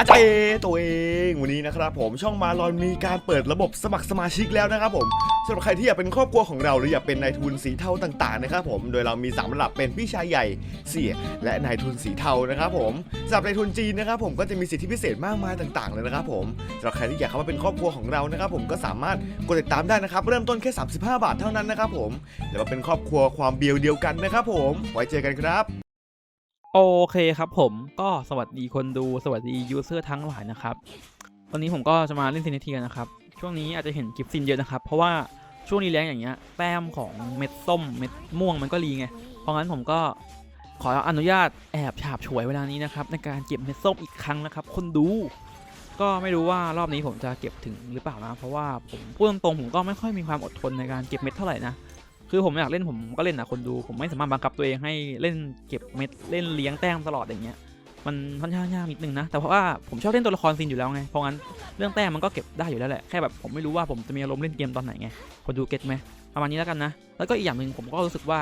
อาจารย์ตัวเองวันนี้นะครับผมช่องมาลอนมีการเปิดระบบสมัครสมาชิกแล้วนะครับผมสำหรับใครที่อยากเป็นครอบครัวของเราหรืออยากเป็นนายทุนสีเทาต่างๆนะครับผมโดยเรามีสามระดับเป็นพี่ชายใหญ่เสี่ยและนายทุนสีเทานะครับผมสำหรับนายทุนจีนนะครับผมก็จะมีสิทธิพิเศษมากมายต่างๆเลยนะครับผมสำหรับใครที่อยากเข้ามาเป็นครอบครัวของเรานะครับผมก็สามารถกดติดตามได้นะครับเริ่มต้นแค่ 35 บาทเท่านั้นนะครับผมเดี๋ยวมาเป็นครอบครัวความเบียวเดียวกันนะครับผมไว้เจอกันครับ โอเคครับผมก็สวัสดีคนดูสวัสดียูเซอร์ทั้งหลายนะครับ วันนี้ผมก็จะมาเล่นซินเนทีกันนะครับ ช่วงนี้อาจจะเห็นกิฟซินเยอะนะครับ เพราะว่าช่วงนี้แรงอย่างเงี้ยแต้มของเม็ดส้มเม็ดม่วงมันก็รีไง เพราะงั้นผมก็ขออนุญาตแอบฉาบฉวยเวลานี้นะครับ ในการเก็บเม็ดส้มอีกครั้งนะครับ คนดู ก็ไม่รู้ว่ารอบนี้ผมจะเก็บถึงหรือเปล่านะ เพราะว่าผมพูดตรงๆผมก็ไม่ค่อยมีความอดทนในการเก็บเม็ดเท่าไหร่นะ คือผมอยากเล่นผมก็เล่นนะคนดูผมไม่สามารถบังคับตัวเองให้เล่นเก็บเม็ดเล่นเลี้ยงแต้มตลอดอย่างเงี้ยมันค่อนข้างยากนิดนึงนะ แต่เพราะว่าผมชอบเล่นตัวละครซีนอยู่แล้วไง เพราะงั้นเรื่องแต้มมันก็เก็บได้อยู่แล้วแหละ แค่แบบผมไม่รู้ว่าผมจะมีอารมณ์เล่นเกมตอนไหนไงคนดูเก็ตไหมประมาณนี้แล้วกันนะ แล้วก็อีกอย่างหนึ่งผมก็รู้สึกว่า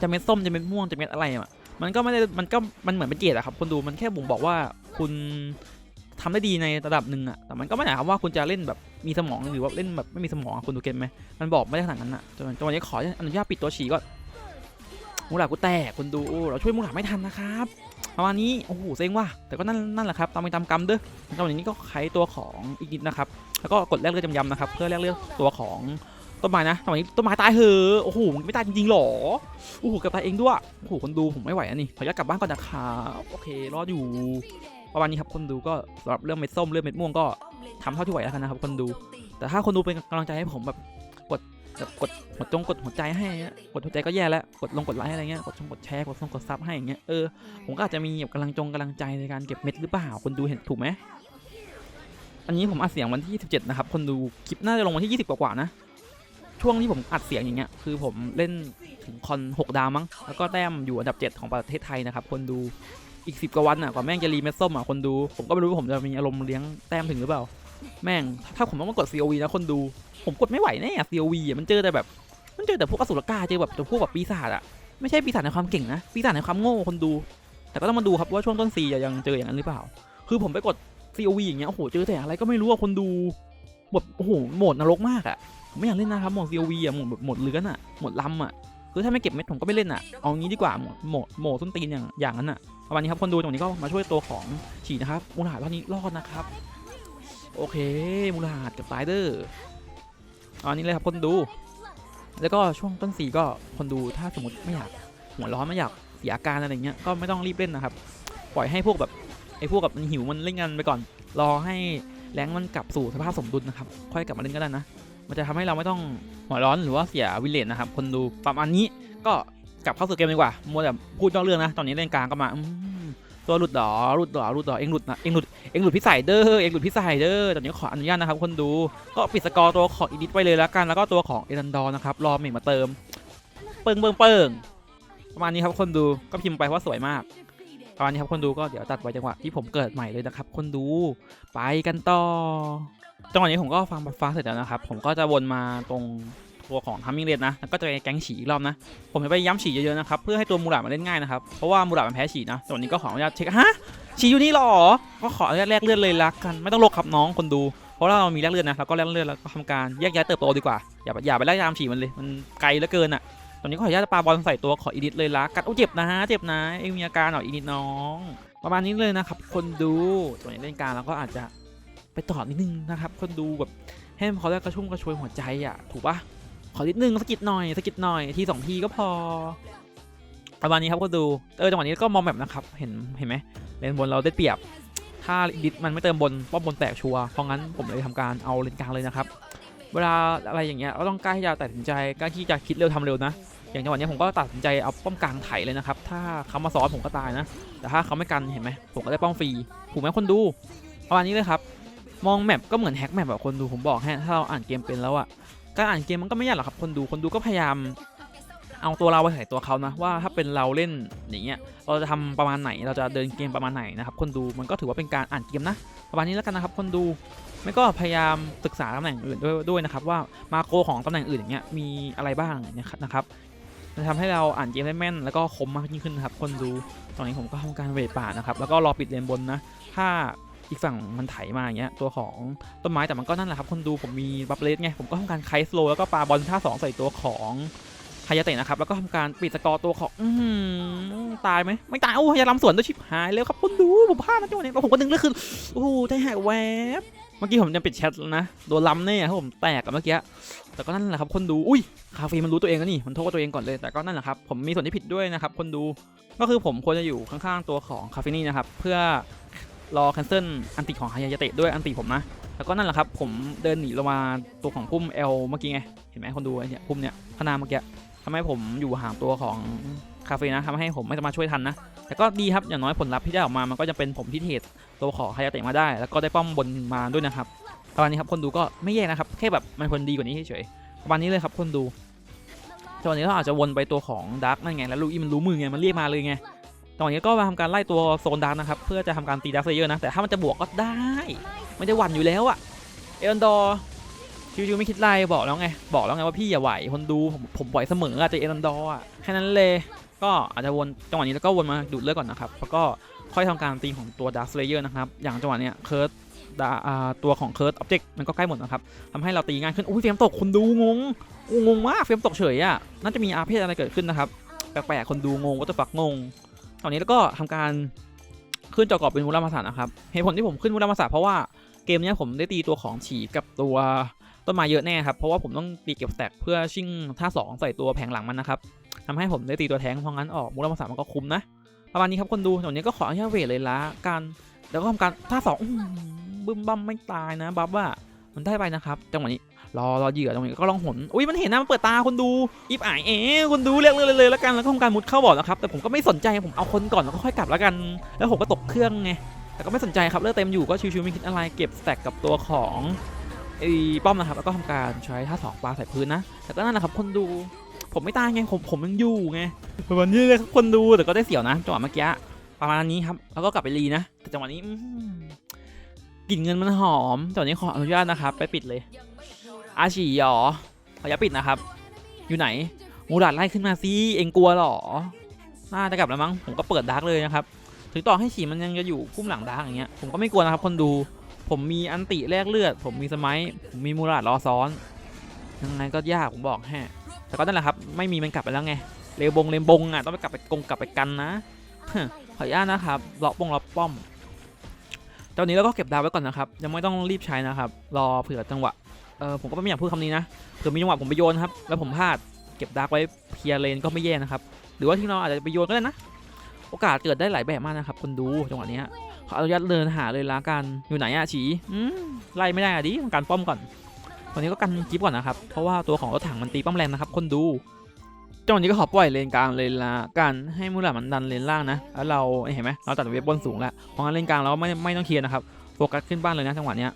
จะเม็ดส้มจะเม็ดม่วงจะเม็ดอะไรอะ มันก็ไม่ได้ มันก็มันเหมือนเป็นเกรดอะครับ คนดูมันแค่บ่งบอกว่าคุณ ทำได้ดีในระดับหนึ่งอะแต่มันก็ไม่หมายความว่าคุณจะเล่นแบบมีสมองหรือว่าเล่นแบบไม่มีสมองอะคุณดูเกมไหมมันบอกไม่ได้ขนาดนั้นอะจนจนวันนี้ขออนุญาตปิดตัวฉี่ก่อนมูหลากูแตกคุณดูเราช่วยมูหลาไม่ทันนะครับประมาณนี้โอ้โหเซ็งว่ะแต่ก็นั่นนั่นแหละครับตามไปตามกรรมเด้อจังหวะนี้ก็ไขตัวของอีกนิดนะครับแล้วก็กดแลกเลือดจำๆนะครับเพื่อแลกเลือดตัวของต้นไม้นะจังหวะนี้ต้นไม้ตายเหอะโอ้โหมึงไม่ตายจริงๆหรอ โอ้โหกือบตายเองด้วย โอ้โห คนดูผมไม่ไหวอันนี้ขออนุญาตกลับบ้านก่อนนะครับ โอเค รอดอยู่ ประมาณนี้ครับคนดูก็สำหรับเรื่องเม็ดส้มเรื่องเม็ดม่วงก็ทำเท่าที่ไหวแล้วกันนะครับคนดู แต่ถ้าคนดูเป็นกำลังใจให้ผมแบบกดแบบกดหัวจงกดหัวใจให้กดหัวใจก็แย่แล้วกดลงกดไลค์อะไรเงี้ยกดชงกดแชร์กดส่งกดซับให้อย่างเงี้ยเออผมก็อาจจะมีแบบกำลังจงกำลังใจในการเก็บเม็ดหรือเปล่าคนดูเห็นถูกไหมอันนี้ผมอัดเสียงวันที่ 17 นะครับ คนดูคลิปน่าจะลงวันที่ 20 กว่าๆนะ ช่วงที่ผมอัดเสียงอย่างเงี้ย คือผมเล่นถึงคอน 6 ดาวมั้ง แล้วก็แต้มอยู่อันดับ 7 ของประเทศไทยนะครับ คนดู อีก10กว่าวันอะกว่าแม่งจะรีเม็ดส้มอะคนดู ผมก็ไม่รู้ว่าผมจะมีอารมณ์เลี้ยงแต้มถึงหรือเปล่า แม่งถ้าผมต้องมากด COV นะคนดู ผมกดไม่ไหวแน่ COV อะมันเจอแต่แบบ มันเจอแต่พวกอสุรกายเจอแบบแต่พวกแบบปีศาจอะไม่ใช่ปีศาจในความเก่งนะปีศาจในความโง่คนดู แต่ก็ต้องมาดูครับว่าช่วงต้นซีจะยังเจออย่างนั้นหรือเปล่า คือผมไปกด COV อย่างเงี้ยโอ้โหเจอแต่อะไรก็ไม่รู้อะคนดูแบบโอ้โหโหมดนรกมากอะผมไม่อยากเล่นนะครับโหมด COV อะโหมดแบบโหมดเลือนอะโหมดลำอะ คือถ้าไม่เก็บเม็ดผมก็ไม่เล่นอะ เอางี้ดีกว่าหมดโหมดหมดส้นตีนอย่างอย่างนั้นอะประมาณนี้ครับคนดูตรงนี้ก็มาช่วยตัวของฉีนะครับมูลหาดรอบนี้รอดนะครับ โอเคมูลหาดกับไซเดอร์อันนี้เลยครับคนดู แล้วก็ช่วงต้นสีก็คนดูถ้าสมมติไม่อยากหัวร้อนไม่อยากเสียอาการอะไรเงี้ยก็ไม่ต้องรีบเล่นนะครับ ปล่อยให้พวกแบบไอ้พวกแบบมันหิวมันเล่นกันไปก่อน รอให้แรงมันกลับสู่สภาพสมดุลนะครับ ค่อยกลับมาเล่นก็ได้นะ มันจะทำให้เราไม่ต้องหัวร้อนหรือว่าเสียวิเลนนะครับ คนดูประมาณนี้ก็กลับเข้าสู่เกมดีกว่ามัวแต่พูดนอกเรื่องนะ ตอนนี้เล่นกลางก็มาตัวหลุดเหรอหลุดเหรอหลุดเหรอเองหลุดนะเองหลุดเองหลุดพิสัยเด้อเองหลุดพิสัยเด้อตอนนี้ขออนุญาตนะครับคนดูก็ปิดสกอร์ตัวของอีดิทไปเลยแล้วกันแล้วก็ตัวของเอรันดอร์นะครับรอเมกมาเติม เปิงเปิงเปิงประมาณนี้ครับคนดูก็พิมพ์ไปเพราะสวยมากประมาณนี้ครับคนดูก็เดี๋ยวตัดไว้จังหวะที่ผมเกิดใหม่เลยนะครับคนดูไปกันต่อ จังหวะนี้ผมก็ฟังบัฟฟ้าเสร็จแล้วนะครับ ผมก็จะวนมาตรงตัวของทัมมิ่งเรดนะ แล้วก็จะไปแก๊งฉีอีกรอบนะ ผมจะไปย้ำฉีเยอะๆนะครับ เพื่อให้ตัวมูหลาดมาเล่นง่ายนะครับ เพราะว่ามูหลามันแพ้ฉีนะตอนนี้ก็ขออนุญาตเช็ค ฮะ ฉีอยู่นี่หรอ ก็ขออนุญาตแลกเลือดเลยละกัน ไม่ต้องลกครับน้องคนดู เพราะว่าเรามีแลกเลือดนะเราก็แลกเลือดแล้วก็ทำการแยกย้ายเติบโตดีกว่า อย่าอย่าไปไล่ตามฉีมันเลย มันไกลเหลือเกินอะตอนนี้ก็ขออนุญาตปาบอลใส่ตัวขออีดิทเลยละกัน โอ้เจ็บนะเจ็บนะ เองมีอาการหรออีดิทน้อง ประมาณนี้เลยนะครับคนดูตัวนี้เล่นการแล้วก็อาจจะ ไปต่อนิดนึงนะครับ คนดูแบบให้มันเขาได้กระชุ่มกระชวยหัวใจอะ ถูกปะขอนิดนึงสกิดหน่อยสกิดหน่อยทีสองทีก็พอประมาณนี้ครับคนดูเออจังหวะนี้ก็มองแบบนะครับ เห็นเห็นไหมเลนบนเราได้เปรียบ ถ้าดิดมันไม่เติมบนป้อมบนแตกชัวเพราะงั้นผมเลยทำการเอาเลนกลางเลยนะครับ เวลาอะไรอย่างเงี้ยก็ต้องกล้าที่จะตัดสินใจกล้าที่จะคิดเร็วทำเร็วนะ อย่างจังหวะนี้ผมก็ตัดสินใจเอาป้อมกลางไถเลยนะครับ ถ้าเขามาซ้อนผมก็ตายนะ แต่ถ้าเขาไม่กันเห็นไหมผมก็ได้ป้อมฟรีถูกไหมคนดูประมาณนี้เลยครับ มองแมปก็เหมือนแฮกแมปแบบคนดูผมบอกให้ถ้าเราอ่านเกมเป็นแล้วอะการอ่านเกมมันก็ไม่ยากหรอกครับคนดูคนดูก็พยายามเอาตัวเราไปใส่ตัวเขานะว่าถ้าเป็นเราเล่นอย่างเงี้ยเราจะทำประมาณไหนเราจะเดินเกมประมาณไหนนะครับคนดูมันก็ถือว่าเป็นการอ่านเกมนะประมาณนี้แล้วกันนะครับคนดูไม่ก็พยายามศึกษาตำแหน่งอื่นด้วยด้วยนะครับว่ามาโคของตำแหน่งอื่นอย่างเงี้ยมีอะไรบ้างเนี่ยนะครับจะทำให้เราอ่านเกมได้แม่นแล้วก็คมมากยิ่งขึ้นนะครับคนดูตอนนี้ผมก็ทำการเวทป่านะครับแล้วก็รอปิดเลนบนนะถ้า อีกฝั่งมันไถมาอย่างเงี้ยตัวของต้นไม้แต่มันก็นั่นแหละครับคนดูผมมีบัฟเลสไงผมก็ทำการไคสโลแล้วก็ปาบอลท่าสองใส่ตัวของฮายาเตะนะครับแล้วก็ทำการปิดสกอร์ตัวของอืตายไหมไม่ตายโอ้ฮายาลำสวนด้วยชิบหายแล้วครับคนดูผมพลาดนะจังหวะนี้แล้วผมก็ดึงเลือดขึ้นโอ้โหใจหายแวบเมื่อกี้ผมจะปิดแชทแล้วนะโดนล้ำแน่ครับผมแตกกับเมื่อกี้แต่ก็นั่นแหละครับคนดูอุ้ยคาเฟ่มันรู้ตัวเองแล้วนี่มันโทษตัวเองก่อนเลยแต่ก็นั่นแหละครับผมมีส่วนที่ผิดด้วยนะครับคนดูก็คือผมควรจะอยู่ข้างๆตัวของคาเฟนี่นะครับเพื่อ รอ cancel อันติของฮายาเตะด้วยอันติผมนะ แล้วก็นั่นแหละครับ ผมเดินหนีลงมาตัวของพุ่ม L เมื่อกี้ไง เห็นไหมคนดูไอ้เนี่ยพุ่มเนี่ยข้างหน้าเมื่อกี้ทำให้ผมอยู่ห่างตัวของคาเฟ่นะทำให้ผมไม่สามารถช่วยทันนะ แต่ก็ดีครับ อย่างน้อยผลลัพธ์ที่ได้ออกมา มันก็จะเป็นผมที่เทรดตัวของฮายาเตะมาได้ แล้วก็ได้ป้อมบนมาด้วยนะครับประมาณนี้ครับคนดูก็ไม่แย่นะครับ แค่แบบมันควรดีกว่านี้เฉยๆประมาณนี้เลยครับคนดูจังหวะนี้เราอาจจะวนไปตัวของดาร์กนั่นไง แล้วลูอีมันรู้มือไง มันเรียกมาเลยไง ตอนนี้ก็มาทำการไล่ตัวโซนดาร์นะครับ เพื่อจะทำการตีดาร์กเซเยอร์นะ แต่ถ้ามันจะบวกก็ได้ ไมันจะหวั่นอยู่แล้วอะเอลนดอร์ชิวๆไม่คิดไล่บอกแล้วไง บอกแล้วไงว่าพี่อย่าไหวคนดูผมผมไหวเสมออะแต่เอลนดอร์อะแค่นั้นเลย ก็อาจจะวนจังหวะนี้แล้วก็วนมาดูดเลือดก่อนนะครับแล้วก็ค่อยทำการตีของตัวดาร์ s เลเยอร์นะครับอย่างจังหวะเนี้ยเคิร์ดตัวของเคิร์ดออบเจกต์มันก็ใกล้หมดนะครับทำให้เราตีง่ายขึ้นอุ้ยเฟรมตกคนดูงงงงมากเฟรมตกเฉยอะน่าจะมีอาเพศอะไรเกิดขึ้นนะครับแปลกๆคนดูงงว่าจะฝักงง อนนี้แล้วก็ทำการขึ้นจอกรอบเป็นมูลมาศาสตร์นะครับเหตุผลที่ผมขึ้นมูลมาศาสตร์เพราะว่าเกมนี้ผมได้ตีตัวของฉีกับตัวต้นไม้เยอะแน่ครับเพราะว่าผมต้องตีเก็บแตกเพื่อชิ่งท่าสองใส่ตัวแผงหลังมันนะครับทำให้ผมได้ตีตัวแทงเพราะงั้นออกมูลมาศาสตร์มันก็คุ้มนะประมาณนี้ครับคนดูตอนนี้ก็ขออนุญาตเวทเลยละกันแล้วก็ทำการท่าสองบึ้มบั้มไม่ตายนะบัฟว่ามันได้ไปนะครับจังหวะนี้ รอรอเหยื่อตรงนี้ก็ลองหนอุ้ยมันเห็นนะมันเปิดตาคนดูอิบอายเอ๋คนดูเรียกเลยเลยแล้วกันแล้วก็ทำการมุดเข้าบ่อนะครับแต่ผมก็ไม่สนใจผมเอาคนก่อนแล้วก็ค่อยกลับแล้วกัน แล้วผมก็ตกเครื่องไงแต่ก็ไม่สนใจครับเลือดเต็มอยู่ก็ชิวๆไม่คิดอะไรเก็บสแต็กกับตัวของไอ้ป้อมนะครับแล้วก็ทำการใช้ท่าสองปลาใส่พื้นนะแต่ก็นั่นแหละครับคนดูผมไม่ตายไงผมผมยังอยู่ไงประมาณนี้เลยครับคนดูแต่ก็ได้เสียวนะจังหวะเมื่อกี้ประมาณนี้ครับแล้วก็กลับไปรีนะแต่จังหวะนี้กลิ่นเงินมันหอมจังหวะนี้ขออนุญาตนะครับไปปิดเลย อาฉีหรอขออนุญาปิดนะครับ อยู่ไหน มูรัดไล่ขึ้นมาสิเองกลัวหรอน่าจะกลับแล้วมั้งผมก็เปิดดาร์กเลยนะครับถึงต่อให้ฉีมันยังจะอยู่พุ่มหลังดาร์กอย่างเงี้ยผมก็ไม่กลัวนะครับคนดูผมมีอันติแลกเลือด ผมมีสมัยผมมีมูราดรอซ้อนยังไงก็ยากผมบอกแฮะแต่ก็นั่นแหละครับไม่มีมันกลับไปแล้วไงเลวบงเลมบงอะต้องไปกลับไปกงกลับไปกันนะขออนุญาตนะครับเลาะปงเลาะป้อมตอนนี้เราก็เก็บดาวไว้ก่อนนะครับ ยังไม่ต้องรีบใช้นะครับ รอเผื่อจังหวะ เออผมก็ไม่อยากพูดคำนี้นะเผื่อมีจังหวะผมไปโยนครับแล้วผมพลาดเก็บดาร์กไว้เคลียร์เลนก็ไม่แย่นะครับหรือว่าที่เราอาจจะไปโยนก็ได้นะ โอกาสเกิดได้หลายแบบมากนะครับคนดูจังหวะนี้ขออนุญาตเดินหาเลยละกันอยู่ไหนอะฉีอืมไล่ไม่ได้อะดิต้องการป้อมก่อนตอนนี้ก็กันจิ๊บก่อนนะครับเพราะว่าตัวของรถถังมันตีป้อมแรงนะครับ คนดูจังหวะนี้ก็ขอปล่อยเลนกลางเลยละกันให้มูลามันดันเลนล่างนะแล้วเราเห็นไหมเราตัดเวฟบนสูงแล้วเพราะงั้นเลนกลางเราไม่ไม่ต้องเคลียร์นะครับโฟกัสขึ้นบ้านเลยนะจังหวะนี้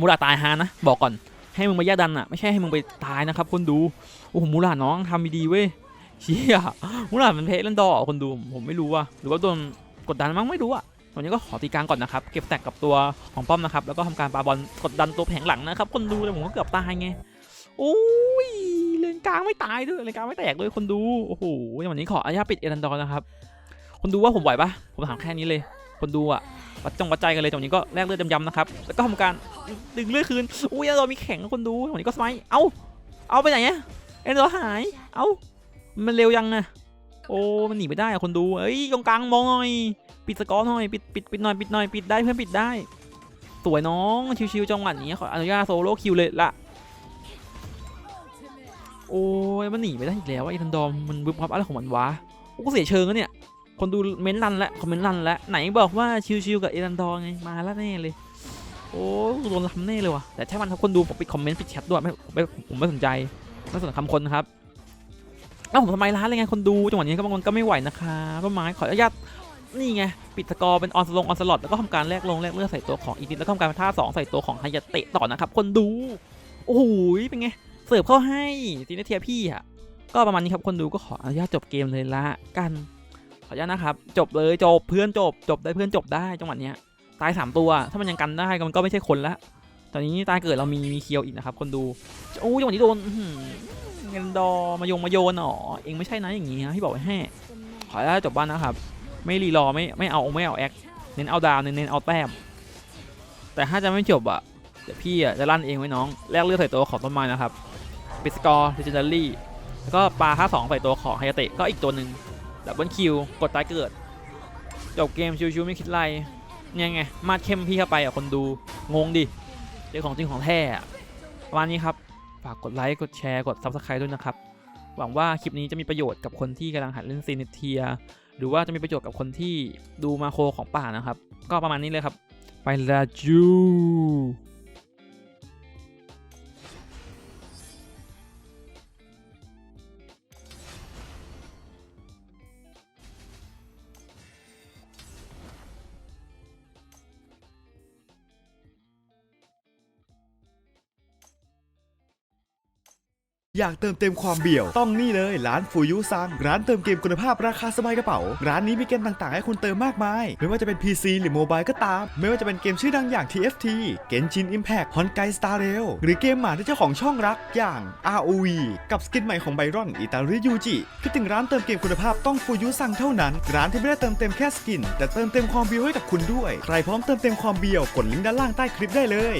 มูลาตายฮานะบอกก่อนให้มึงมาแยกดันอะไม่ใช่ให้มึงไปตายนะครับคนดูโอ้โหมูลาน้องทำดีเว้ยเชี่ยมูลามันเพลนดอคนดูผมไม่รู้ว่ะหรือว่าโดนกดดันมั้งไม่รู้อะตอนนี้ก็ขอตีกลางก่อนนะครับเก็บแตกกับตัวของป้อมนะครับแล้วก็ทำการปาบอลกดดันตัวแผงหลังนะครับ คนดูแต่ผมก็เกือบตายไงโอ้ยเลนกลางไม่ตายด้วยเลนกลางไม่แตกด้วยคนดูโอ้โหวันนี้ขออนุญาตปิดเอรันดอร์นะครับคนดูว่าผมไหวปะผมถามแค่นี้เลย คนดูอะ วัดจงวัดใจกันเลยตรงนี้ก็แลกเลือดยำๆนะครับแล้วก็ทำการดึงเลือดคืนอุ้ยเรามีแข็งคนดูวันนี้ก็สไมเอ้าเอาไปไหนอะเอ็นเราหายเอ้ามันเร็วยังอะโอ้มันหนีไม่ได้อะคนดูเอ้ยตรงกลางมองหน่อยปิดสกอร์หน่อยปิดปิดปิดหน่อยปิดหน่อยปิดได้เพื่อนปิดได้ สวยน้องชิวๆจังหวะนี้ขออนุญาตโซโล่คิวเลยละโอ้ยมันหนีไปได้อีกแล้วไอ้ทันดอมมันบึ้บพับอะไรของมันวะโอ้ก็เสียเชิงแล้วเนี่ย คนดูเม้นต์รันแล้วคอมเมนต์รันแล้วไหนบอกว่าชิวๆกับเอรันดอร์ไงมาแล้วแน่เลย โอ้โดนทำแน่เลยว่ะแต่ถ้ามันคนดูผมปิดคอมเมนต์ปิดแชทด้วยไม่ผมไม่ผมไม่สนใจไม่สนคำคนครับแล้วผมทำไมร้านอะไรไงคนดูจังหวะนี้ก็บางคนก็ไม่ไหวนะคะต้นไม้ขออนุญาตนี่ไงปิดสกอร์เป็นออนสลงออนสล็อตแล้วก็ทำการแลกลงแลกเลือดใส่ตัวของอีดิทแล้วก็ทำการท่าสองใส่ตัวของไฮยาเตะต่อนะครับคนดูโอ้โหเป็นไงเสิร์ฟเข้าให้ทีนเทียพี่อะก็ประมาณนี้ครับคนดูก็ขออนุญาตจบเกมเลยละกัน ขออนุญาตนะครับ จบเลยจบเพื่อนจบ จบได้เพื่อนจบได้จังหวะเนี้ยตายสามตัวถ้ามันยังกันได้ก็มันก็ไม่ใช่คนละตอนนี้ตายเกิดเรามีมีเคียวอีกนะครับ คนดูโอ้ยจังหวะนี้โดนเงินดอมายงมาโยนอ๋อเองไม่ใช่นะอย่างงี้นะที่บอกไว้ให้ขอได้จบบ้านนะครับ ไม่รีรอไม่ไม่เอาไม่เอาแอคเน้นเอาดาวเน้นเน้นเอาแต้ม แต่ถ้าจะไม่จบอะเดี๋ยวพี่อะจะลั่นเองไว้น้องแลกเลือดใส่ตัวของต้นไม้นะครับปิดสกอร์ดิจิทัลลี่แล้วก็ปลาค่าสองใส่ตัวของไฮยาเตะก็อีกตัวหนึ่ง ดับเบิลคิวกดตายเกิดจบเกมชิวๆไม่คิดไรเนี่ยไง มาดเข้มพี่เข้าไปอะคนดูงงดิเจอของจริงของแท้อะประมาณนี้ครับ ฝากกดไลค์กดแชร์กด Subscribe ด้วยนะครับ หวังว่าคลิปนี้จะมีประโยชน์กับคนที่กำลังหัดเล่นซีนิเทีย หรือว่าจะมีประโยชน์กับคนที่ดูมาโคของป่านะครับ ก็ประมาณนี้เลยครับ ไปละจู อยากเติมเต็มความเบี่ยว ต้องนี่เลยร้านฟูยุซัง ร้านเติมเกมคุณภาพราคาสบายกระเป๋า ร้านนี้มีเกมต่างๆ ให้คุณเติมมากมาย ไม่ว่าจะเป็น PC หรือโมบายก็ตาม ไม่ว่าจะเป็นเกมชื่อดังอย่าง TFT Genshin Impact Honkai Star Rail หรือเกมหมาที่เจ้าของช่องรักอย่าง ROV กับสกินใหม่ของไบรอนอิตาลียูจิคิดถึงร้านเติมเกมคุณภาพต้องฟูยุซังเท่านั้น ร้านที่ไม่ได้เติมเต็มแค่สกิน แต่เติมเต็มความเบียวให้กับคุณด้วย ใครพร้อมเติมเต็มความเบียวกดลิงก์ด้านล่างใต้คลิปได้เลย